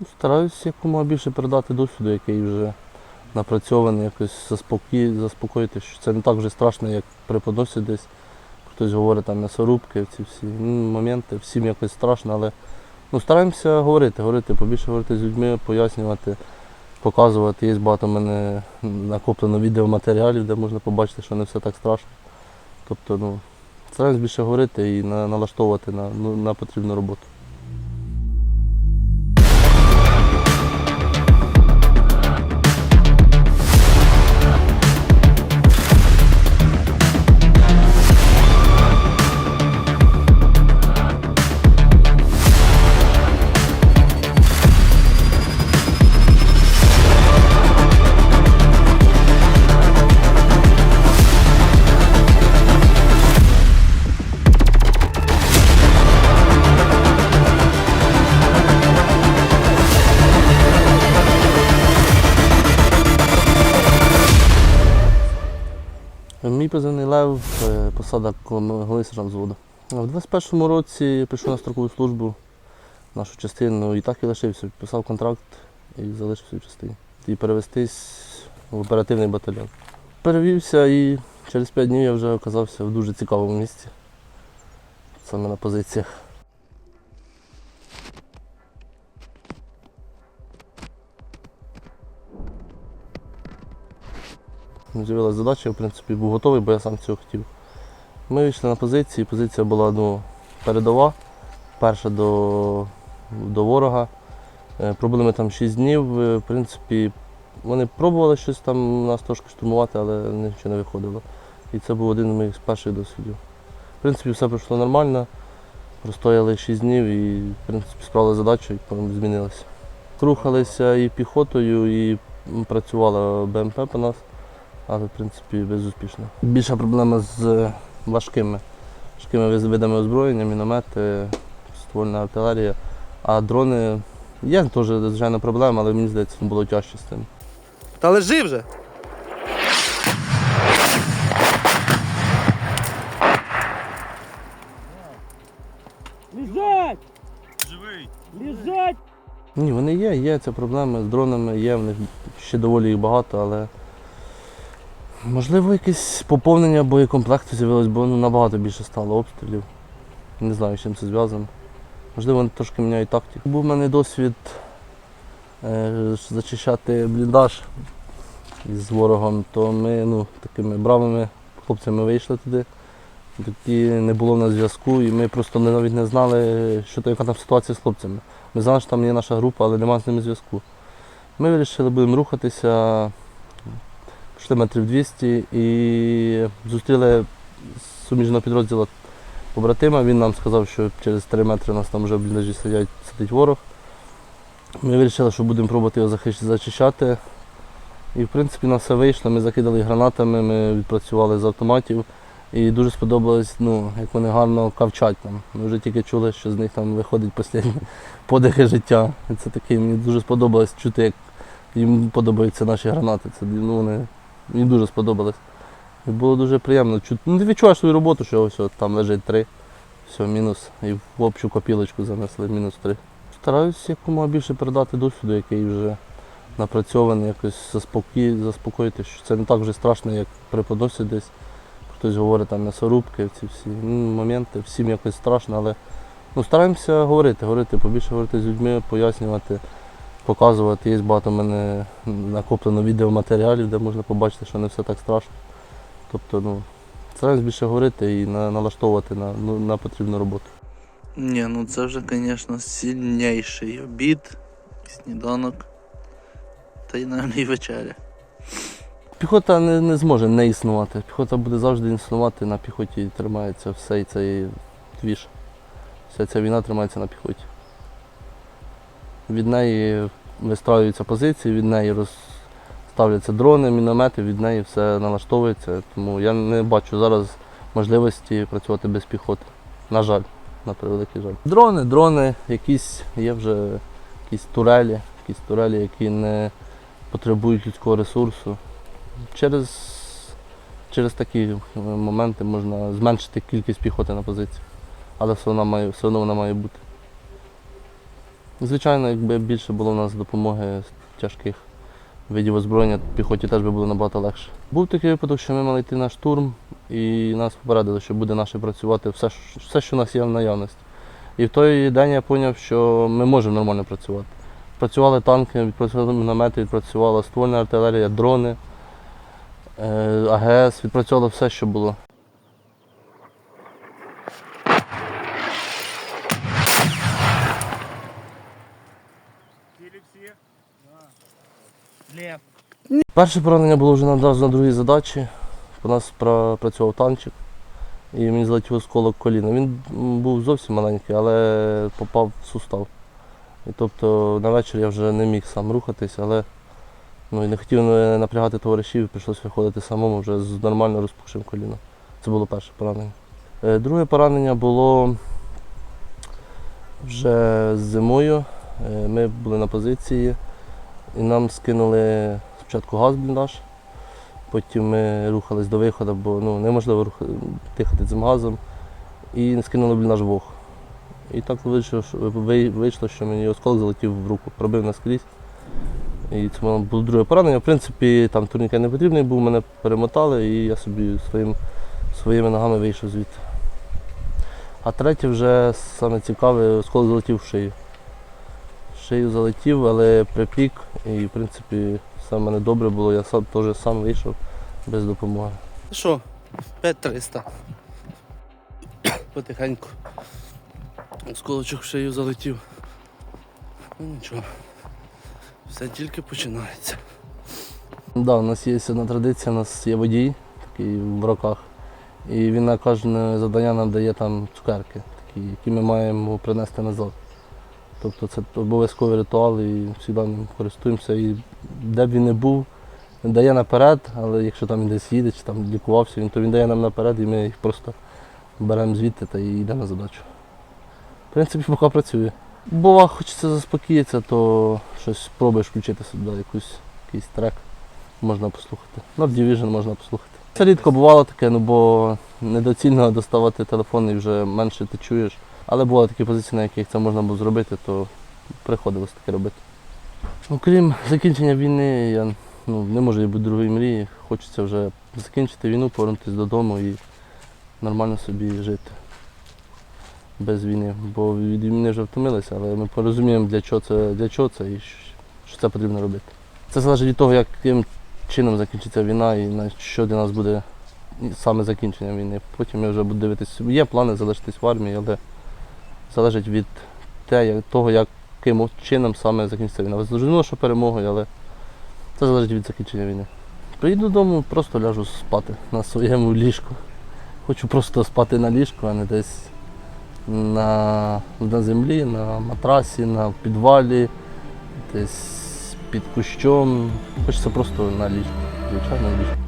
Ну, Стараюсь якомога більше передати досвіду, який вже напрацьований, якось заспокій, заспокоїти, що це не так вже страшно, як преподносять десь. Хтось говорить там м'ясорубки, ці всі ну, моменти, всім якось страшно, але ну, стараємося говорити, говорити, побільше говорити з людьми, пояснювати, показувати. Є багато в мене накоплено відеоматеріалів, де можна побачити, що не все так страшно. Тобто, ну, стараємось більше говорити і налаштовувати на, ну, на потрібну роботу. Мій позивний Лев, е, посада сержант взводу. В 21-му році пішов на строкову службу нашу частину і так і лишився. Підписав контракт і залишився в частині. І перевестись в оперативний батальйон. Перевівся і через 5 днів я вже оказався в дуже цікавому місці. Саме на позиціях. З'явилася задача, я в принципі був готовий, бо я сам цього хотів. Ми вийшли на позиції, позиція була ну, передова, перша до, до ворога. Е, Пробули ми там 6 днів. Е, В принципі, вони пробували щось там нас трошки штурмувати, але нічого не виходило. І це був один з моїх перших досвідів. В принципі, все пройшло нормально. Простояли 6 днів і в принципі, справили задачу і потім змінилися. Рухалися і піхотою, і працювала БМП по нас але в принципі безуспішно. Більша проблема з важкими, важкими видами озброєння, міномети, ствольна артилерія. А дрони є теж звичайно проблема, але мені здається, було тяжче з тим. Та лежи вже. Лежать! Живий! Лежать! Ні, вони є, є ця проблема з дронами, є, в них ще доволі їх багато, але можливо якесь поповнення боєкомплекту з'явилось, бо ну, набагато більше стало обстрілів. Не знаю, з чим це зв'язано. Можливо, вони трошки міняють тактику. Був у мене досвід е, зачищати бліндаж із ворогом, то ми ну, такими бравими хлопцями вийшли туди. Тоді не було в нас зв'язку, і ми просто навіть не знали, що то, яка там ситуація з хлопцями. Ми знали, що там є наша група, але немає з ними зв'язку. Ми вирішили, будемо рухатися, пішли метрів 200 і зустріли суміжного підрозділу побратима. Він нам сказав, що через 3 метри у нас там вже в бліндажі сидять, сидить ворог. Ми вирішили, що будемо пробувати його зачищати. І в принципі у нас все вийшло, ми закидали гранатами, ми відпрацювали з автоматів. І дуже сподобалось, ну, як вони гарно кавчать там. Ми вже тільки чули, що з них там виходить останні подихи життя. І це таке, мені дуже сподобалось чути, як їм подобаються наші гранати. Це ну, вони, мені дуже сподобалось. І було дуже приємно чути. Ну, ти відчуваєш свою роботу, що ось там лежить три. Все, мінус. І в общу копілочку занесли мінус три. Стараюсь якомога більше передати досвіду, який вже напрацьований, якось заспокій, заспокоїти, що це не так вже страшно, як преподносять десь. Хтось говорить там м'ясорубки, ці всі ну, моменти, всім якось страшно, але ну, стараємося говорити, говорити, побільше говорити з людьми, пояснювати, показувати. Є багато в мене накоплено відеоматеріалів, де можна побачити, що не все так страшно. Тобто, ну, стараємось більше говорити і на, налаштовувати на, ну, на потрібну роботу. Ні, ну це вже, звісно, сильніший обід, сніданок. Та й навіть і вечеря. Піхота не, не зможе не існувати. Піхота буде завжди існувати, на піхоті тримається все і цей двіж. Вся ця війна тримається на піхоті. Від неї вистраюються позиції, від неї розставляться дрони, міномети, від неї все налаштовується. Тому я не бачу зараз можливості працювати без піхоти. На жаль, на превеликий жаль. Дрони, дрони, якісь є вже якісь турелі, якісь турелі, які не потребують людського ресурсу. Через, через такі е, моменти можна зменшити кількість піхоти на позиції. Але все одно має, все одно вона має бути. Звичайно, якби більше було в нас допомоги тяжких видів озброєння, піхоті теж би було набагато легше. Був такий випадок, що ми мали йти на штурм, і нас попередили, що буде наше працювати все, все, що у нас є в наявності. І в той день я зрозумів, що ми можемо нормально працювати. Працювали танки, відпрацювали міномети, відпрацювала ствольна артилерія, дрони, е, АГС, відпрацювало все, що було. Цілі всі? Лев. Перше поранення було вже одразу на другій задачі. У нас працював танчик і мені злетів осколок коліна. Він був зовсім маленький, але попав в сустав. І тобто на вечір я вже не міг сам рухатись, але ну, і не хотів напрягати товаришів, прийшлося виходити самому вже з нормально розпухшим коліном. Це було перше поранення. Е, Друге поранення було вже зимою. Е, Ми були на позиції і нам скинули спочатку газ бліндаж, потім ми рухались до виходу, бо ну, неможливо рух... дихати цим газом. І скинули бліндаж вог. І так вийшло, що, мені осколок залетів в руку, пробив наскрізь. І це було друге поранення. В принципі, там турнікет не потрібний був, мене перемотали і я собі своїм, своїми ногами вийшов звідти. А третє вже саме цікаве, осколок залетів в шию. Шию залетів, але припік. І в принципі все в мене добре було, я сам теж сам вийшов без допомоги. Що? 5300. Потихеньку. Осколочок в шию залетів. Ну нічого. Все тільки починається. Да, у нас є одна традиція, у нас є водій такий в роках. І він на кожне завдання нам дає там цукерки, такі, які ми маємо принести назад. Тобто це обов'язковий ритуал і завжди ним користуємося. І де б він не був, він дає наперед, але якщо там він десь їде чи там лікувався, він, то він дає нам наперед і ми їх просто беремо звідти та і йдемо на задачу. В принципі, поки працює. Бува, хочеться заспокоїтися, то щось спробуєш включити сюди, якусь, якийсь трек можна послухати. Ну, Division можна послухати. Це рідко бувало таке, ну бо недоцільно доставати телефон і вже менше ти чуєш. Але були такі позиції, на яких це можна було зробити, то приходилось таке робити. Окрім закінчення війни, я ну, не можу бути другої мрії. Хочеться вже закінчити війну, повернутися додому і нормально собі жити без війни. Бо від війни вже втомилися, але ми порозуміємо, для чого це, для чого це і що це потрібно робити. Це залежить від того, яким чином закінчиться війна і на що для нас буде саме закінчення війни. Потім я вже буду дивитися. Є плани залишитись в армії, але залежить від того, яким чином саме закінчиться війна. Зрозуміло, що перемогою, але це залежить від закінчення війни. Приїду додому, просто ляжу спати на своєму ліжку. Хочу просто спати на ліжку, а не десь на, на землі, на матрасі, на підвалі, десь під кущом. Хочеться просто на ліжку, звичайно, на ліжку.